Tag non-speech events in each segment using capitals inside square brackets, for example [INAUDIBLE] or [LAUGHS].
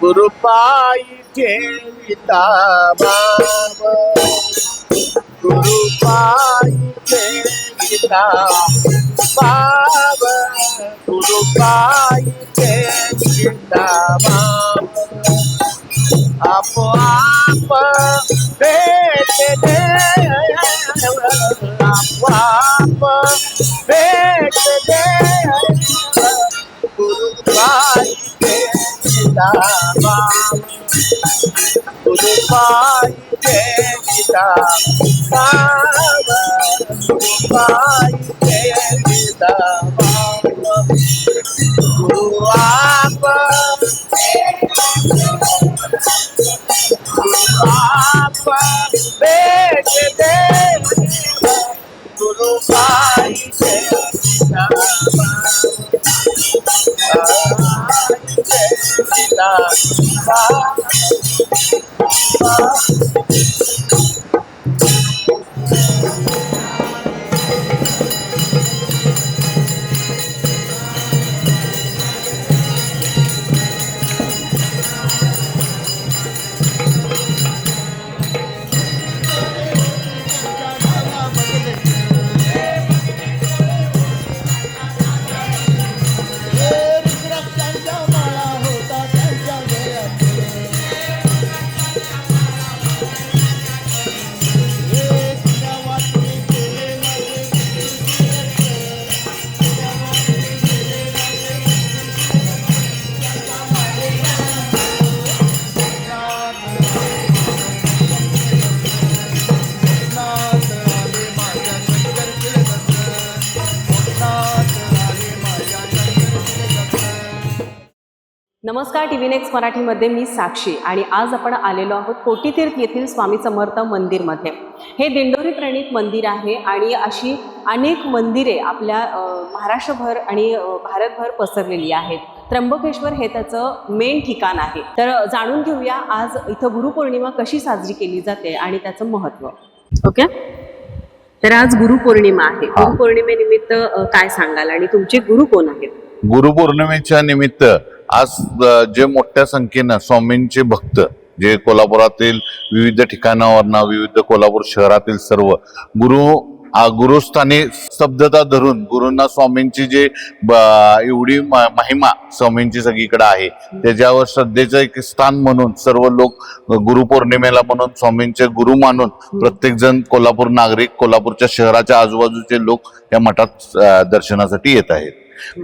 गुरुपाई ठेविता बाब। गुरुपाई ठेविता बाब। गुरुपाई ठेविता बाब। आपोआप भेट दे आपोआप cantava. Todo pai quer me dar palma, todo pai quer me dar palma. Água uh, नमस्कार टी व्ही नेक्स्ट मराठीमध्ये मी साक्षी आणि आज आपण आलेलो आहोत कोटीतीर्थ येथील स्वामी समर्थ मंदिरमध्ये. हे दिंडोरी प्रणीत मंदिर आहे आणि अशी अनेक मंदिरे आपल्या महाराष्ट्रभर आणि भारतभर पसरलेली आहेत. त्र्यंबकेश्वर हे त्याचं मेन ठिकाण आहे. तर जाणून घेऊया आज इथं गुरुपौर्णिमा कशी साजरी केली जाते आणि त्याचं महत्त्व. ओके? तर आज गुरुपौर्णिमा आहे. गुरुपौर्णिमेनिमित्त काय सांगाल आणि तुमचे गुरु कोण आहेत? गुरुपौर्णिमेच्या निमित्त आज जे मोठ्या संख्येनं स्वामींचे भक्त जे कोल्हापुरातील विविध ठिकाणावरनं विविध कोल्हापूर शहरातील सर्व गुरु गुरुस्थानी स्तब्धता धरून गुरूंना स्वामींची जे ब- एवढी महिमा स्वामींची सगळीकडे आहे त्याच्यावर श्रद्धेचं एक स्थान म्हणून सर्व लोक गुरुपौर्णिमेला म्हणून स्वामींचे गुरु मानून प्रत्येक जण कोल्हापूर नागरिक कोल्हापूरच्या शहराच्या आजूबाजूचे लोक या मठात दर्शनासाठी येत आहेत.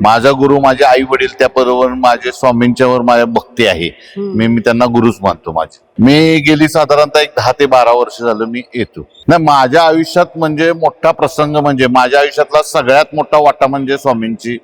माझा गुरु माझे आई वडील त्या बरोबर माझे स्वामींच्यावर माझ्या भक्ती आहे. मी मी त्यांना गुरुच मानतो माझे. मी गेली साधारणतः एक दहा ते बारा वर्ष झालं मी येतो. नाही माझ्या आयुष्यात म्हणजे मोठा प्रसंग म्हणजे माझ्या आयुष्यातला सगळ्यात मोठा वाटा म्हणजे स्वामींची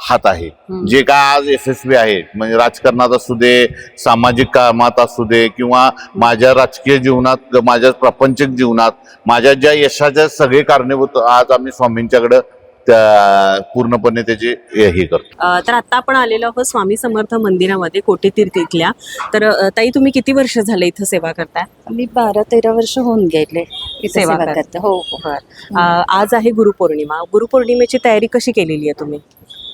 हात आहे. जे काय आज यशस्वी आहे. म्हणजे राजकारणात असू दे सामाजिक कामात असू दे किंवा माझ्या राजकीय जीवनात माझ्या प्रापंचिक जीवनात माझ्या ज्या यशाच्या सगळे कारणीभूत आज आम्ही स्वामींच्याकडं त्या पूर्णपणे त्याचे हे करतो. तर आता आपण आलेलो आहोत स्वामी समर्थ मंदिरामध्ये कोटीतीर्थ इथल्या तर ताई तुम्ही किती वर्ष झाले इथं सेवा करताय? मी बारा तेरा वर्ष होऊन गेले इथे सेवा करता. हो हो. आज आहे गुरुपौर्णिमा. गुरुपौर्णिमेची तयारी कशी केलेली आहे तुम्ही?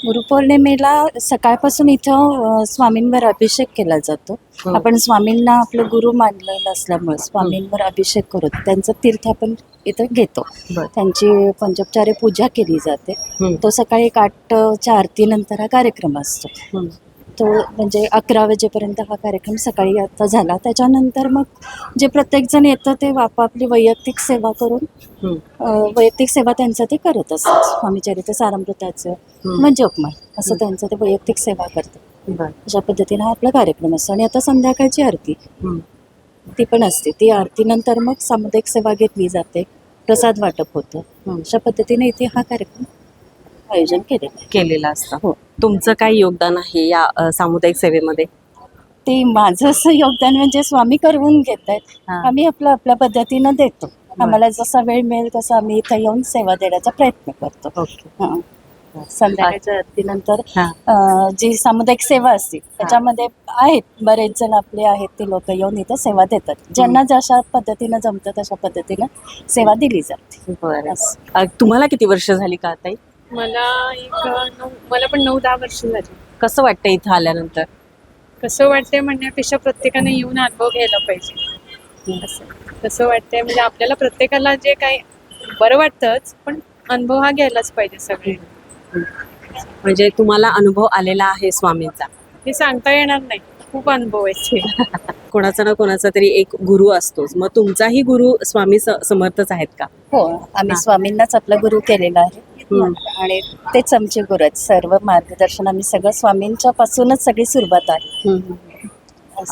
गुरुपौर्णिमेला सकाळपासून इथं स्वामींवर अभिषेक केला जातो हं. आपण स्वामींना आपलं गुरु मानलेलं असल्यामुळे स्वामींवर अभिषेक करू त्यांचं तीर्थ आपण इथं घेतो. त्यांची पंचोपचारे पूजा केली जाते. तो सकाळी एक आठच्या आरतीनंतर हा कार्यक्रम असतो. तो म्हणजे अकरा वाजेपर्यंत हा कार्यक्रम सकाळी आता झाला. त्याच्यानंतर मग जे प्रत्येकजण येतं ते आपापली वैयक्तिक सेवा करून वैयक्तिक सेवा त्यांचं ते करत असतात. स्वामीचरित्र सारामृताचं हं. मग जपमाळ असं त्यांचं ते वैयक्तिक सेवा करतात. अशा पद्धतीने हा आपला कार्यक्रम असतो. आणि आता संध्याकाळची आरती. ती पण असते. ती आरतीनंतर मग सामुदायिक सेवा घेतली जाते. प्रसाद वाटप होतं. अशा पद्धतीने इथे हा कार्यक्रम आयोजन केलेलं आहे. केलेलं असतं. हो. तुमचं काय योगदान आहे या अ, सामुदायिक सेवेमध्ये? ते माझं असं योगदान म्हणजे स्वामी करवून घेत आहेत. हा. आम्ही आपलं आपल्या पद्धतीनं देतो. आम्हाला जसा वेळ मिळेल तसा आम्ही इथं येऊन सेवा देण्याचा प्रयत्न करतो. ओके. हां. संध्याकाळच्या आरतीनंतर हा. अं, जी सामुदायिक सेवा असते त्याच्यामध्ये आहेत. बरेच जण आपले आहेत ते लोक येऊन इथं सेवा देतात. ज्यांना जशा पद्धतीनं जमतं तशा पद्धतीनं सेवा दिली जाते. बरं. असं. अ, तुम्हाला किती वर्ष झाली का ताई? मला एक नऊ मला पण नऊ दहा वर्ष झाली. कसं वाटतं इथं आल्यानंतर? कसं वाटतंय म्हणण्यापेक्षा प्रत्येकाने येऊन अनुभव घ्यायला पाहिजे. असं. कसं वाटतंय म्हणजे आपल्याला प्रत्येकाला जे काही बरं वाटतंच पण अनुभव हा घ्यायलाच पाहिजे सगळे म्हणजे तुम्हाला अनुभव आलेला आहे स्वामींचा? हे सांगता येणार नाही. खूप अनुभव आहेत ते. [LAUGHS] कोणाचा ना कोणाचा तरी एक गुरु असतोच. मग तुमचाही गुरु स्वामी समर्थच आहेत का? हो आम्ही. स्वामींनाच आपला गुरु केलेला आहे. आणि तेच आमचे गुरु आहेत सर्व मार्गदर्शन आम्ही सगळं स्वामींच्या पासूनच सगळी सुरुवात आहे.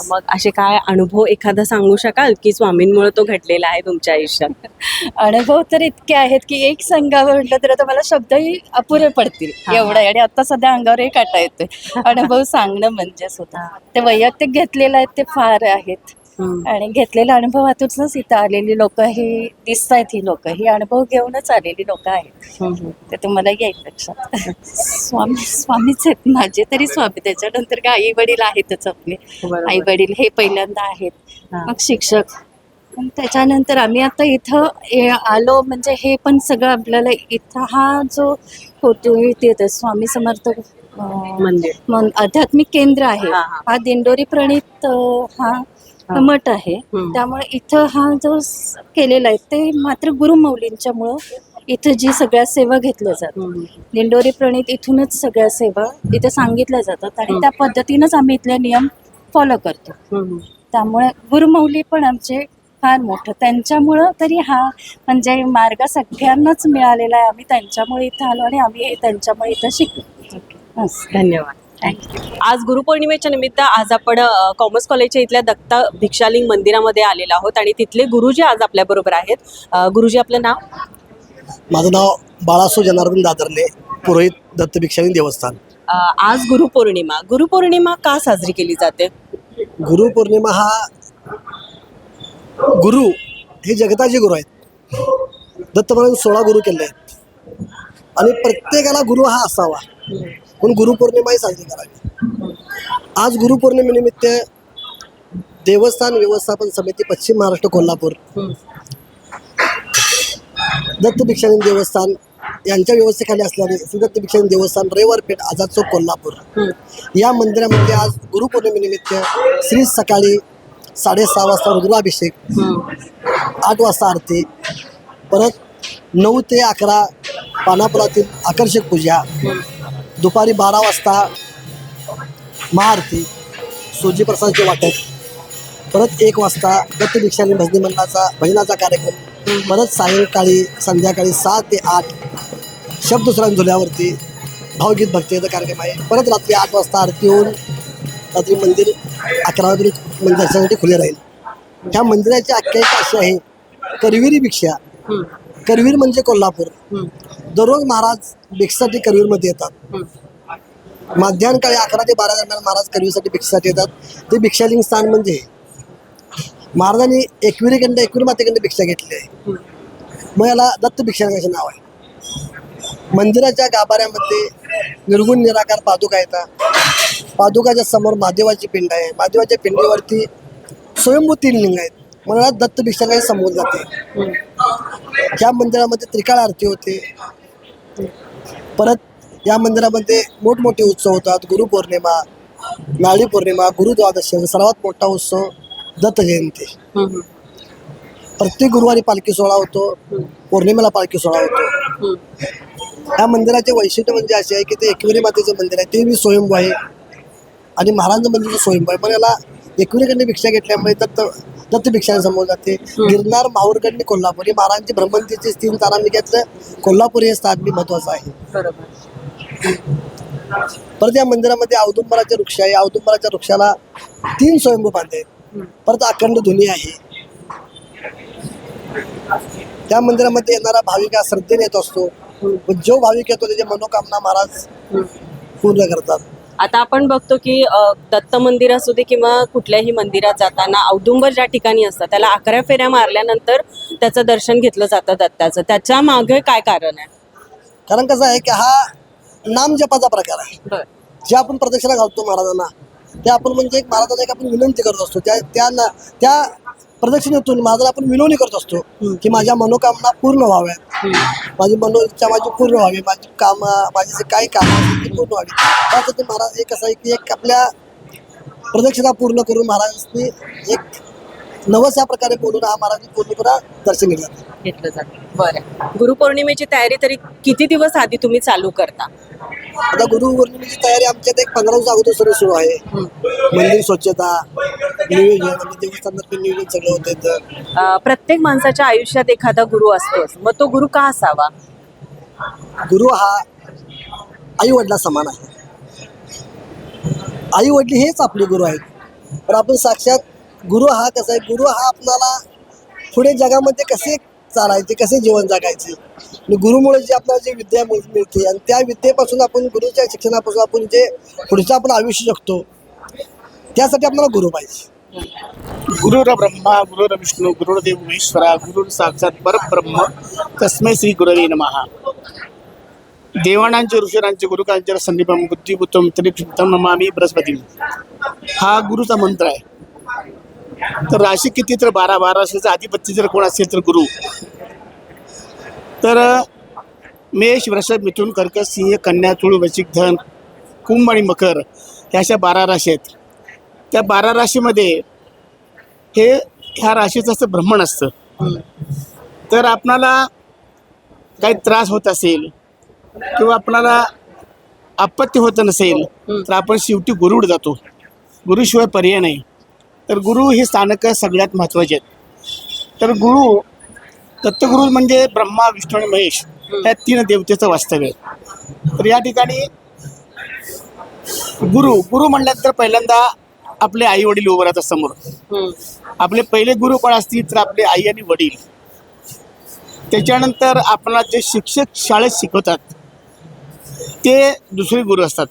मग असे काय अनुभव एखादा सांगू शकाल की स्वामींमुळे तो घडलेला आहे तुमच्या आयुष्यात? [LAUGHS] अनुभव तर इतके आहेत की एक सांगावं म्हटलं तर आता मला शब्दही अपुरे पडतील. एवढं. आणि आता सध्या अंगावरही काटा येतोय. [LAUGHS] अनुभव सांगणं म्हणजेच होतं ते वैयक्तिक घेतलेले आहेत ते फार आहेत. आणि घेतलेल्या अनुभवातूनच इथं आलेली लोक ही दिसत आहेत ही लोक. ही अनुभव घेऊनच आलेली लोक आहेत. ते तुम्हाला येईल लक्षात स्वामी स्वामीच आहेत. माझे तरी स्वामी. त्याच्यानंतर काय आई वडील आहेतच आपले. आई वडील हे पहिल्यांदा आहेत. मग शिक्षक. त्याच्यानंतर आम्ही आता इथं आलो म्हणजे हे पण सगळं आपल्याला इथं हा जो होतो ते स्वामी समर्थ मंदिर. आध्यात्मिक केंद्र आहे. हा, दिंडोरी प्रणित हा. मठ आहे. त्यामुळे इथं हा जो केलेला आहे ते मात्र गुरुमौलींच्यामुळं इथं जी सगळ्या सेवा घेतल्या जातात. दिंडोरी प्रणित इथूनच सगळ्या सेवा इथे सांगितल्या जातात आणि त्या पद्धतीनंच आम्ही इथले नियम फॉलो करतो. त्यामुळे गुरुमौली पण आमचे फार मोठं. त्यांच्यामुळं तरी हा म्हणजे मार्ग सगळ्यांनाच मिळालेला आहे. आम्ही त्यांच्यामुळे इथं आलो आणि आम्ही त्यांच्यामुळे इथं शिकलो. असं. धन्यवाद. आज गुरुपौर्णिमेच्या निमित्त आज आपण कॉमर्स कॉलेजच्या इथल्या दत्ता भिक्षालिंग मंदिरामध्ये आलेलो आहोत आणि तिथले गुरुजी आज आपल्या बरोबर आहेत. गुरुजी आपलं नाव? माझं नाव बाळासो जनार्दन दादरने पुरोहित दत्त भिक्षानी देवस्थान. अ, आज गुरुपौर्णिमा. गुरुपौर्णिमा का साजरी केली जाते? गुरुपौर्णिमा हा गुरु हे जगताचे गुरु आहेत. दत्त महाराज सोळा गुरु केले आहेत. आणि प्रत्येकाला गुरु हा असावा. म्हणून गुरुपौर्णिमाही साजरी करावी. आज गुरुपौर्णिमेनिमित्त देवस्थान व्यवस्थापन समिती पश्चिम महाराष्ट्र कोल्हापूर दत्त भिक्षानी देवस्थान यांच्या व्यवस्थेखाली असल्याने श्री दत्त देवस्थान रविवार आझाद चौक कोल्हापूर. या मंदिरामध्ये आज गुरुपौर्णिमेनिमित्त श्री सकाळी साडेसहा वाजता रुद्राभिषेक आठ वाजता आरती परत नऊ ते अकरा पानापुरातील आकर्षक पूजा दुपारी बारा वाजता महाआरती सूर्यप्रसादचे वाटप परत एक वाजता दत्त भिक्षाने भजनी मंडळाचा भजनाचा कार्यक्रम. परत सायंकाळी संध्याकाळी सहा ते आठ शब्दसुरान झुल्यावरती भावगीत भक्तीचा कार्यक्रम आहे. परत रात्री आठ वाजता आरती होऊन रात्री मंदिर अकरा वाजून मंदिर दर्शनासाठी खुले राहील. ह्या मंदिराची आख्यायिका अशी आहे करविरी भिक्षा. करवीर म्हणजे कोल्हापूर. दररोज महाराज भिक्षेसाठी करवीरमध्ये येतात. मध्याह्न काळी अकरा ते बारा दरम्यान महाराज करवीसाठी भिक्षेसाठी येतात. ते भिक्षालिंग स्थान म्हणजे महाराजांनी एकविरीकडं एकविरी मातेकडं भिक्षा घेतली आहे. मग याला दत्त भिक्षालिंगाचे नाव आहे. मंदिराच्या गाभाऱ्यामध्ये निर्गुण निराकार पादुका येतात. पादुकाच्या समोर महादेवाची पिंड आहे. महादेवाच्या पिंडीवरती स्वयंभू तीन लिंग आहेत. मला दत्त भिक्षालिंगाचे समोर जाते. या मंदिरामध्ये त्रिकाळ आरती होते. परत या मंदिरामध्ये मोठमोठे उत्सव होतात. गुरुपौर्णिमा नाळी पौर्णिमा गुरुद्वादशी सर्वात मोठा उत्सव दत्त जयंती. प्रत्येक गुरुवारी पालखी सोहळा होतो. पौर्णिमेला पालखी सोहळा होतो. या मंदिराचे वैशिष्ट्य म्हणजे असे आहे की ते एकविरी मातेचं मंदिर आहे. ते मी स्वयंभू आहे. आणि महाराज मंदिरचं स्वयंभू आहे. पण याला एकविरीकडे भिक्षा घेतल्यामुळे दत्त दत्त भिक्षा समोर जाते गिरनार माहूरकडनी कोल्हापूर ही महाराजांची ब्रह्मंतीची तीन घेतलं. कोल्हापूर हे स्थान मी महत्वाचं आहे. परत या मंदिरामध्ये औदुंबराचे वृक्ष आहे. औदुंबराच्या वृक्षाला तीन स्वयंभू आहेत. परत अखंड धुनी आहे. त्या मंदिरामध्ये येणारा भाविक हा श्रद्धेने येत असतो. जो भाविक येतो त्याची मनोकामना महाराज पूर्ण करतात. आता आपण बघतो की दत्त मंदिर असू दे किंवा कुठल्याही मंदिरात जाताना औदुंबर ज्या ठिकाणी असतं त्याला अकरा फेऱ्या मारल्यानंतर त्याचं दर्शन घेतलं जातं दत्ताचं. त्याच्यामागे काय कारण आहे? कारण कसं आहे की हा नाम जपाचा प्रकार आहे. जे आपण प्रदक्षिणा घालतो महाराजांना ते आपण म्हणजे एक महाराजांना एक आपण विनंती करत असतो. त्या त्या प्रदक्षिणेतून माझा आपण विनवणी करत असतो की माझ्या मनोकामना पूर्ण व्हाव्यात. माझी मनो इच्छा माझी पूर्ण व्हावी. माझी काम माझी जे काही काम आहेत ती पूर्ण व्हावी. त्यासाठी महाराज एक असं आहे की एक आपल्या प्रदक्षिणा पूर्ण करून महाराजांनी एक नवस या प्रकारे बोलून हा महाराज पूर्णपणा दर्शन घेतलं. घेतलं जातं. बरं. गुरुपौर्णिमेची तयारी तरी किती दिवस आधी तुम्ही चालू करता? आता गुरुपौर्णिमेची तयारी आमच्यात एक पंधरा दिवस अगोदर सुरू सुरू आहे. मंदिर स्वच्छता नियोजन आणि देवस्थानात नियोजन सगळं होतं तर अं, प्रत्येक माणसाच्या आयुष्यात एखादा गुरु असतोच. मग तो गुरु का असावा? गुरु हा आई वडिला समान आहे. आई वडील हेच आपले गुरु आहेत. पण आपण साक्षात गुरु हा कसा आहे? गुरु हा आपल्याला पुढे जगामध्ये कसे चालायचे कसे जीवन जगायचे? आणि गुरुमुळे जे आपल्याला जी विद्या मिळते आणि त्या विद्येपासून आपण गुरुच्या शिक्षणापासून आपण जे पुढचं आपण आयुष्य जगतो त्यासाठी आपल्याला गुरु पाहिजे. गुरुर ब्रह्मा गुरुर विष्णू गुरुर्देव महेश्वरा गुरुर साक्षात परब्रह्म तस्मै श्री गुरवे नमहा देवानांचे ऋषीरांचे गुरुकांचे संदीपम बुद्धिभूतम त्रिभुतम नमामी बृहस्पती. हा गुरुचा मंत्र आहे. तर राशी किती तर बारा बारा राशीचा अधिपत्य जर कोण असेल तर गुरु. तर मेष वृषभ मिथून कर्क सिंह कन्या तुळ वचिक धन कुंभ आणि मकर ह्या अशा बारा राशी आहेत. त्या बारा राशीमध्ये हे ह्या राशीचं असं भ्रमण असतं. तर आपणाला काही त्रास होत असेल किंवा आपणाला आपत्ती होत नसेल तर आपण शेवटी गुरुड जातो. गुरुशिवाय पर्याय नाही. तर गुरु ही स्थानकं सगळ्यात महत्त्वाची आहेत. तर गुरु दत्तगुरु म्हणजे ब्रह्मा विष्णू आणि महेश ह्या तीन देवतेचं वास्तव्य आहे. तर या ठिकाणी गुरु गुरु म्हटल्यानंतर पहिल्यांदा आपले आई वडील उभं राहतात समोर. आपले पहिले गुरु कोण असतील तर आपले आई आणि वडील. त्याच्यानंतर आपल्याला जे शिक्षक शाळेत शिकवतात ते दुसरे गुरु असतात.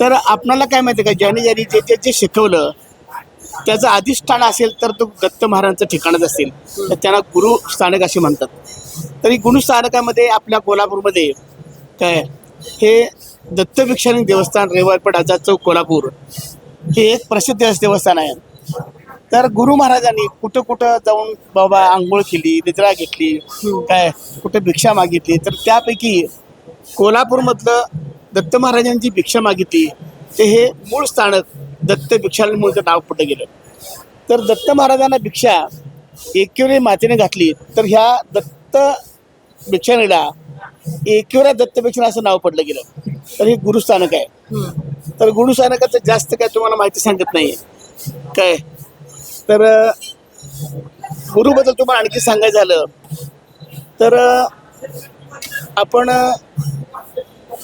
तर आपणाला काय माहिती का? ज्याने ज्याने जे जे जे शिकवलं त्याचं अधिष्ठान असेल तर तो दत्त महाराजांचं ठिकाणच असेल. तर त्यांना गुरु स्थानक असे म्हणतात. तरी गुरुस्थानकामध्ये आपल्या कोल्हापूरमध्ये काय? हे दत्तभिक्षानी देवस्थान रविवारपेठ आझाद चौक कोल्हापूर हे एक प्रसिद्ध देवस्थान आहे. तर गुरु महाराजांनी कुठं कुठं जाऊन बाबा आंघोळ केली निद्रा घेतली काय? कुठं भिक्षा मागितली तर त्यापैकी कोल्हापूरमधलं दत्त महाराजांची भिक्षा मागितली. ते हे मूळ स्थानक दत्त भिक्षालय म्हणून नाव पडलं गेलं. तर दत्त महाराजांना भिक्षा एकेवरी मातेने घातली. तर ह्या दत्त भिक्षाणीला एकेवऱ्या दत्त भिक्षण असं नाव पडलं गेलं. तर हे गुरुस्थानक आहे. तर गुरुस्थानकाचं जास्त काय तुम्हाला माहिती सांगत नाही काय? तर गुरुबद्दल तुम्हाला आणखी सांगायचं झालं. तर आपण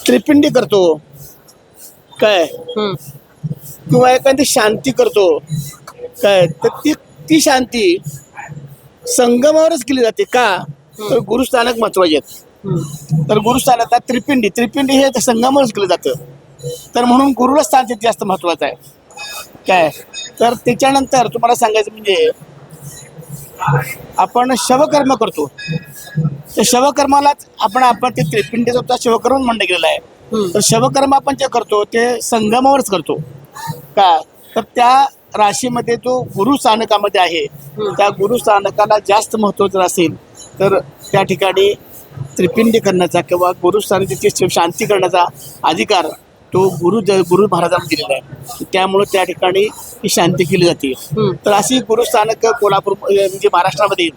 त्रिपिंडी करतो. काय? किंवा एखादी शांती करतो. काय? तर ती ती शांती संगमावरच केली जाते का? तर गुरुस्थानक महत्त्वाचे आहेत. तर गुरुस्थानात त्रिपिंडी. त्रिपिंडी हे संगमावरच केलं जातं. तर म्हणून गुरुला स्थान तिथे जास्त महत्वाचं आहे. काय? तर त्याच्यानंतर तुम्हाला सांगायचं म्हणजे आपण शवकर्म करतो. त्या शवकर्मालाच आपण आपण ते सुद्धा शवकर्म म्हणलं गेलेलं आहे. तर शवकर्म आपण जे करतो ते संगमावरच करतो. का? तर त्या राशीमध्ये जो गुरु स्थानकामध्ये आहे त्या गुरु स्थानकाला जास्त महत्त्व जर असेल तर त्या ठिकाणी त्रिपिंडी करण्याचा किंवा गुरुस्थानाची शांती करण्याचा अधिकार तो गुरु गुरु महाराजांना दिलेला आहे. त्यामुळे त्या ठिकाणी ही शांती केली जाते. तर अशी गुरुस्थानक कोल्हापूर म्हणजे महाराष्ट्रामध्ये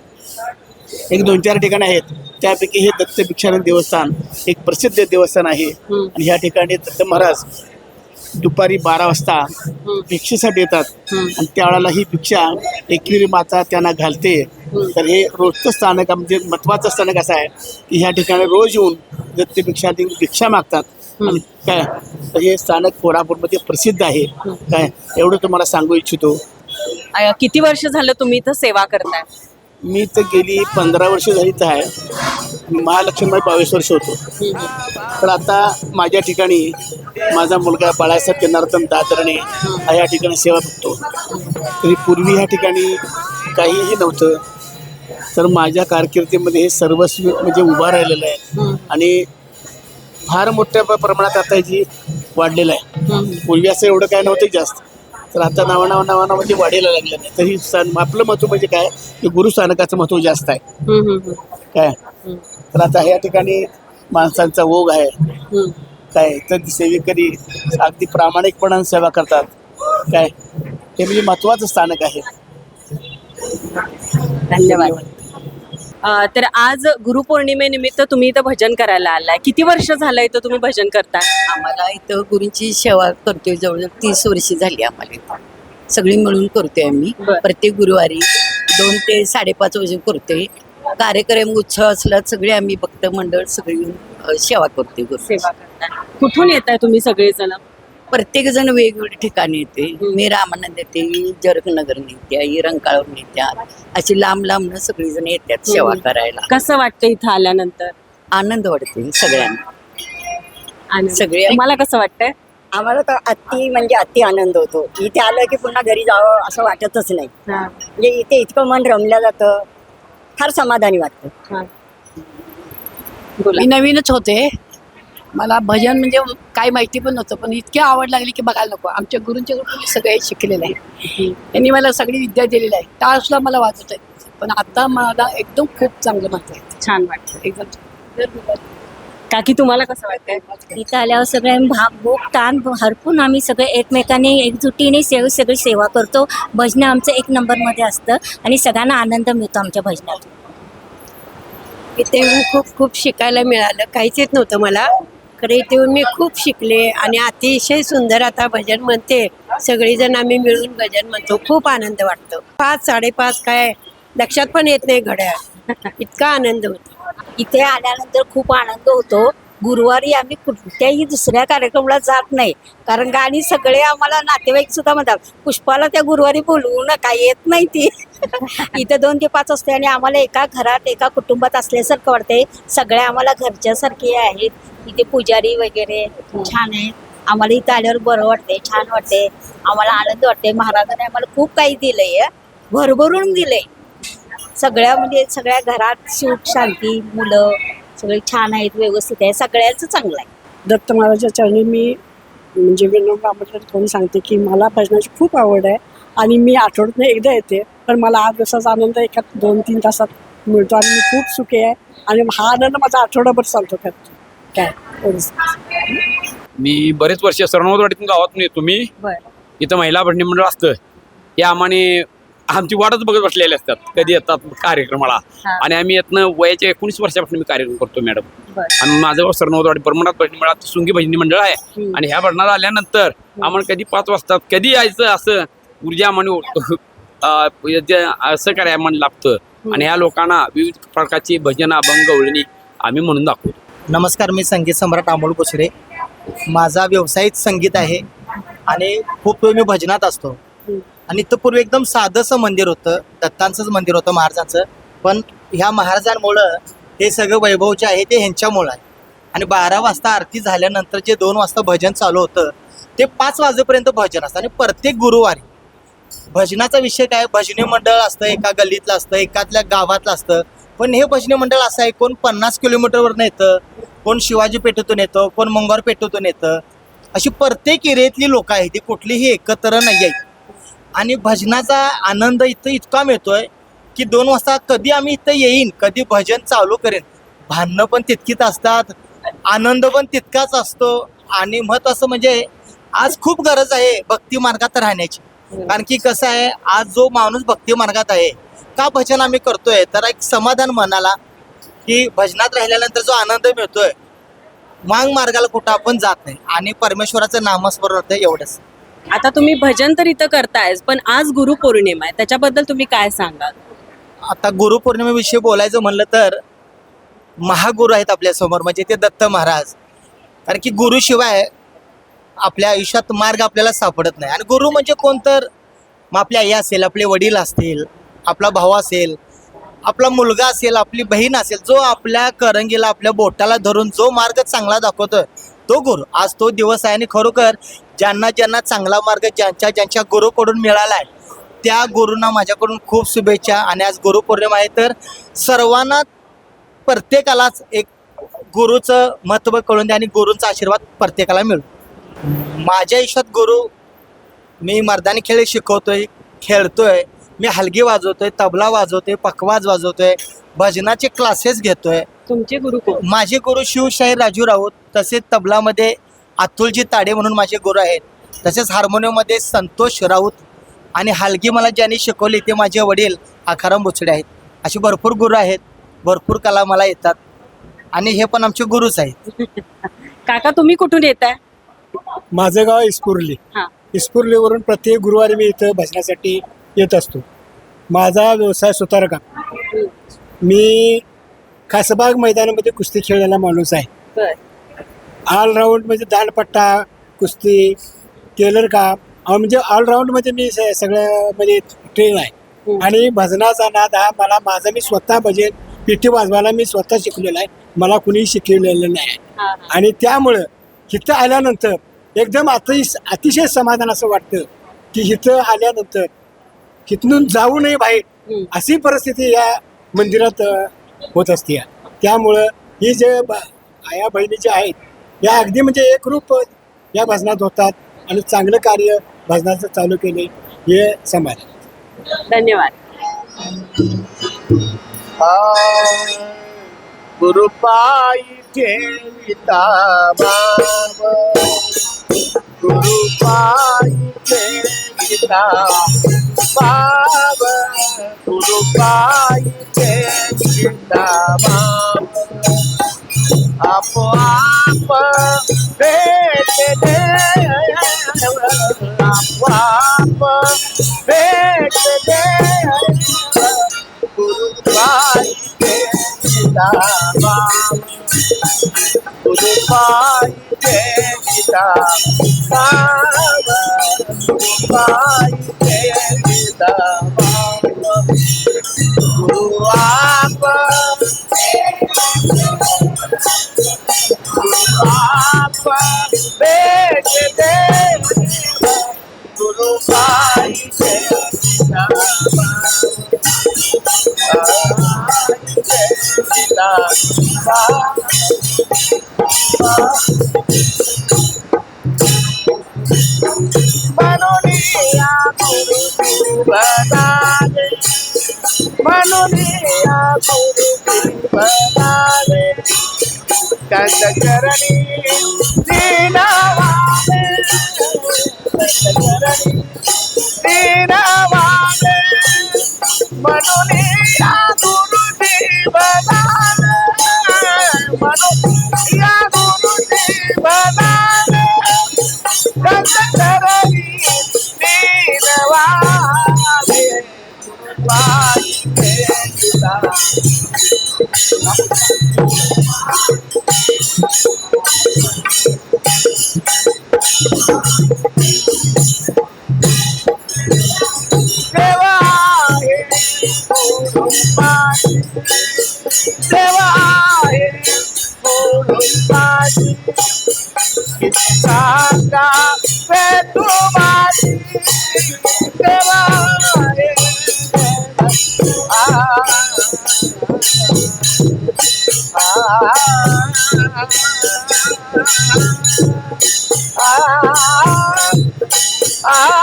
एक दोन चार ठिकाणं आहेत. त्यापैकी हे दत्त भिक्षानंद देवस्थान एक प्रसिद्ध देवस्थान आहे. आणि ह्या ठिकाणी दत्त महाराज दुपारी बारा वाजता भिक्षेसाठी येतात. आणि त्यावेळेला ही भिक्षा एकविरी माता त्यांना घालते. तर हे रोजचं स्थानक म्हणजे महत्वाचं स्थानक असं आहे की ह्या ठिकाणी रोज येऊन दत्त भिक्षा भिक्षा मागतात. काय? हे स्थानक कोल्हापूरमध्ये प्रसिद्ध आहे. काय? एवढं तुम्हाला सांगू इच्छितो. अं, किती वर्ष झालं तुम्ही इथं सेवा करताय? मी तर गेली पंधरा वर्ष झाली तर आहे. महालक्ष्मीमध्ये बावीस वर्ष होतो. तर आता माझ्या ठिकाणी माझा मुलगा बाळासाहेब जनार्दन दादरणे हा या ठिकाणी सेवा बघतो. तरी पूर्वी ह्या ठिकाणी काहीही नव्हतं. तर माझ्या कारकिर्दीमध्ये हे सर्वस्व म्हणजे उभा राहिलेलं आहे. आणि फार मोठ्या प्रमाणात आता जी वाढलेलं आहे. पूर्वी असं एवढं काय नव्हतं जास्त. तर आता नावा नावा नावा नावामध्ये वाढीला लागलं नाही. तर ही स्थान आपलं महत्त्व म्हणजे काय? की गुरुस्थानकाचं महत्त्व जास्त आहे. काय? तर आता ह्या ठिकाणी माणसांचा ओघ आहे. काय? तर सेवेकरी अगदी प्रामाणिकपणाने सेवा करतात. काय? हे म्हणजे महत्वाचं स्थानक आहे. धन्यवाद. तर आज गुरुपौर्णिमेनिमित्त तुम्ही इथं भजन करायला आलाय. किती वर्ष झालं इथं तुम्ही भजन करताय? आम्हाला इथं गुरूंची सेवा करतोय जवळजवळ तीस वर्षी झाली आम्हाला इथं. सगळी मिळून करतोय आम्ही. प्रत्येक गुरुवारी दोन ते साडेपाच वाजे करतोय. कार्यक्रम उत्सव असला सगळे आम्ही भक्त मंडळ सगळी सेवा करतोय. गुरु सेवा करताय. कुठून येत आहे तुम्ही सगळेजण? प्रत्येक जण वेगवेगळ्या ठिकाणी येते. मी रामानंद येते जरकनगर ही रंकाळवर येत्यात अशी लांब लांब सगळी जण येतात सेवा. करायला. कसं वाटतं इथं आल्यानंतर? आनंद वाटते सगळ्यांना. आणि सगळे- तुम्हाला कसं वाटतंय? आम्हाला तर अति म्हणजे अति आनंद होतो. इथे आलं की पुन्हा घरी जावं असं वाटतच नाही. हा, म्हणजे इथे इतकं मन रमलं जातं फार समाधानी वाटतं. हा. बोला मी नवीनच होते. मला भजन म्हणजे काय माहिती पण नव्हतं पण इतकी आवड लागली की बघायला नको. आमच्या गुरूंच्या मी सगळे शिकलेलं आहे. त्यांनी मला सगळी विद्या दिलेली आहे टाळ सुद्धा मला वाजवता येत पण आता मला एकदम खूप चांगलं म्हणता येतं छान वाटतं एकदम काकी तुम्हाला कसं वाटतंय? इथं आल्यावर सगळे भाग भूक ताण हरपून आम्ही सगळे एकमेकांनी एकजुटीने सेव सगळी सेवा करतो. भजनं आमचं एक नंबरमध्ये असतं आणि सगळ्यांना आनंद मिळतो आमच्या भजनात. इथे खूप खूप शिकायला मिळालं. काहीच येत नव्हतं मला. खरं इथे येऊन मी खूप शिकले आणि अतिशय सुंदर आता भजन म्हणते. सगळीजण आम्ही मिळून भजन म्हणतो. खूप आनंद वाटतो. पाच साडेपाच काय लक्षात पण येत नाही घड्याळ. इतका आनंद होतो. इथे आल्यानंतर खूप आनंद होतो. गुरुवारी आम्ही कुठल्याही दुसऱ्या कार्यक्रमाला जात नाही. कारण का आणि सगळे आम्हाला नातेवाईक सुद्धा म्हणतात पुष्पाला त्या गुरुवारी बोलवू नका येत नाही ती. [LAUGHS] इथे दोन ते पाच असते आणि आम्हाला एका घरात एका कुटुंबात असल्यासारखं वाटते सगळे आम्हाला घरच्यासारखे आहेत. इथे पुजारी वगैरे छान आहे आम्हाला इथं आल्यावर बरं वाटते छान वाटते आम्हाला आनंद वाटते महाराजांनी आम्हाला खूप काही दिलंय भरभरून दिलंय. सगळ्या म्हणजे सगळ्या घरात सुख शांती मुलं सगळे छान आहेत व्यवस्थित आहे सगळ्यांचं चांगलं आहे. दत्त महाराजाच्या चरणी मी म्हणजे विनोद आमच्याकडे कोणी सांगते की मला भजनाची खूप आवड आहे आणि मी आठवड्यातनं एकदा येते पण मला आठ दिवसाचा आनंद एका दोन तीन तासात मिळतो आणि मी खूप सुखी आहे आणि हा आनंद माझा आठवडाभर चालतो काय? काय. मी बरेच वर्ष सरनोदवाडीतून गावातून येतो मी. इथं महिला भजनी मंडळ असतं. हे आम्हाने आमची वाटच बघत बसलेले असतात. कधी येतात कार्यक्रमाला. हा. आणि आम्ही यातनं वयाच्या एकोणीस वर्षापासून मी कार्यक्रम करतो मॅडम. बर. आणि माझं सरनोदवाडी परमनाथ भजनी मंडळात सुंगी भजनी मंडळ आहे. हम्म. आणि ह्या भजनात आल्यानंतर आम्हाला कधी पाच वाजतात कधी यायचं असं ऊर्जा [LAUGHS] म्हणून असं करायला मन लागतं. आणि ह्या लोकांना विविध प्रकारची भजन अभंग ओळणी आम्ही म्हणून दाखवतो. नमस्कार मी संगीत सम्राट अमोल कुसरे माझा व्यवसायिक संगीत आहे आणि खूप वेळ मी भजनात असतो. आणि तर पूर्वी एकदम साधंसं मंदिर होतं दत्तांचंच मंदिर होतं महाराजांचं. पण ह्या महाराजांमुळं हे सगळं वैभव जे आहे ते ह्यांच्यामुळं आहे. आणि बारा वाजता आरती झाल्यानंतर जे दोन वाजता भजन चालू होतं ते पाच वाजेपर्यंत भजन असतं. आणि प्रत्येक गुरुवारी भजनाचा विषय काय? भजनी मंडळ असतं एका गल्लीतलं असतं एकातल्या गावातलं असतं. पण हे भजनी मंडळ असं आहे कोण पन्नास किलोमीटरवरनं येतं कोण शिवाजी पेठेतून येतं कोण मंगळवार पेठेतून येतं. अशी प्रत्येक एरियातली लोक आहेत ती कुठलीही एकत्र नाही आहेत. आणि भजनाचा आनंद इथं इतका मिळतोय की दोन वाजता कधी आम्ही इथं येईन कधी भजन चालू करेन. भांडणं पण तितकीच असतात आनंद पण तितकाच असतो आणि मत असं म्हणजे आज खूप गरज आहे भक्ती मार्गात राहण्याची. कारण की कसं आहे आज जो माणूस भक्ती मार्गात आहे का भजन आम्ही करतोय? तर एक समाधान मनाला की भजनात राहिल्यानंतर जो आनंद मिळतोय मांग मार्गाला कुठं आपण जात नाही आणि परमेश्वराचं नामस्मरण होतं एवढंच. आता तुम्ही भजन तर इथं करतायच पण आज गुरुपौर्णिमा आहे. त्याच्याबद्दल तुम्ही काय सांगाल? आता गुरुपौर्णिमेविषयी बोलायचं म्हणलं तर महागुरु आहेत आपल्यासमोर म्हणजे ते दत्त महाराज. कारण की गुरुशिवाय आपल्या आयुष्यात मार्ग आपल्याला सापडत नाही. आणि गुरु म्हणजे कोण तर? मग आपली आई असेल आपले वडील असतील आपला भाऊ असेल आपला मुलगा असेल आपली बहीण असेल जो आपल्या करंगीला आपल्या बोटाला धरून जो मार्ग चांगला दाखवतोय तो गुरु. आज तो दिवस आहे आणि खरोखर ज्यांना ज्यांना चांगला मार्ग ज्यांच्या ज्यांच्या गुरुकडून मिळाला आहे त्या गुरूंना माझ्याकडून खूप शुभेच्छा. आणि आज गुरुपौर्णिमा आहे तर सर्वांना प्रत्येकालाच एक गुरुचं महत्त्व कळून द्या आणि गुरूंचा आशीर्वाद प्रत्येकाला मिळो. माझ्या आयुष्यात गुरु मी मर्दानी खेळ शिकवतोय खेळतोय मी हलगी वाजवतोय तबला वाजवतोय पखवाज वाजवतोय भजनाचे क्लासेस घेतोय. तुमचे गुरु माझे गुरु शिवशाही राजू राऊत तसेच तबलामध्ये अतुलजी ताडे म्हणून माझे गुरु आहेत. तसेच हार्मोनियममध्ये संतोष राऊत आणि हलगी मला ज्यांनी शिकवली ते माझे वडील आखाराम बोचडे आहेत. असे भरपूर गुरु आहेत. भरपूर कला मला येतात. आणि हे पण आमचे गुरुच आहेत. [LAUGHS] काका तुम्ही कुठून येत आहे माझं गाव इस्कुर्ली. हा. इस्कुर्लीवरून प्रत्येक गुरुवारी मी इथं भजनासाठी येत असतो. माझा व्यवसाय सुतारकाम मी खासबाग मैदानामध्ये कुस्ती खेळलेला माणूस आहे. बर. ऑलराऊंड म्हणजे दांडपट्टा कुस्ती टेलर काम म्हणजे ऑलराऊंडमध्ये मी स- सगळ्यामध्ये ट्रेन आहे. आणि भजनाचा नाद हा मला माझा मी स्वतः भजन पिठी वाजवायला मी स्वतः शिकलेला आहे. मला कुणी शिकवलेलं नाही. आहे आणि त्यामुळं इथं आल्यानंतर एकदम अतिश अतिशय समाधान असं वाटतं की इथं आल्यानंतर इथून जाऊ नये बाहेर अशी परिस्थिती या मंदिरात होत असते. त्यामुळं ही जे आया बहिणी ज्या आहेत या अगदी म्हणजे एकरूप या भजनात होतात आणि चांगलं कार्य भजनाचं चालू केले हे समाधान धन्यवाद. गुरुपाई ठेविता बाब. गुरुपाई ठेविता बाब. गुरुपाई ठेविता बाब. apo apo de de de apo apo de de de guru pai de गुरु बना दे मनोनिया गुरु गुरु बना दे कंदकरणी दीनावाले कंदकरणी Santa Petrobati Devare Ah आहे कुटुंबाची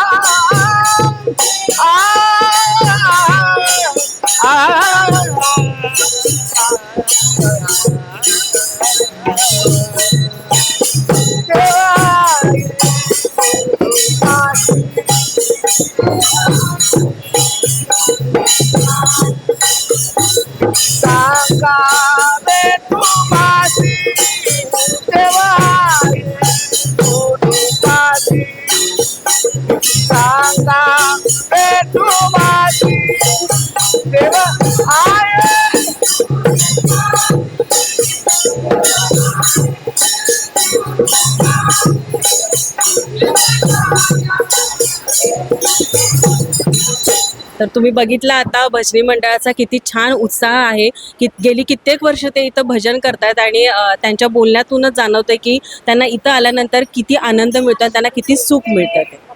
किती सांगा वे तुम्ही बघितलं आता भजनी मंडळाचा किती छान उत्साह आहे. की गेली कित्येक वर्ष ते इथं भजन करतात आणि त्यांच्या बोलण्यातूनच जाणवतंय की त्यांना इथं आल्यानंतर किती आनंद मिळतात त्यांना किती सुख मिळतं ते.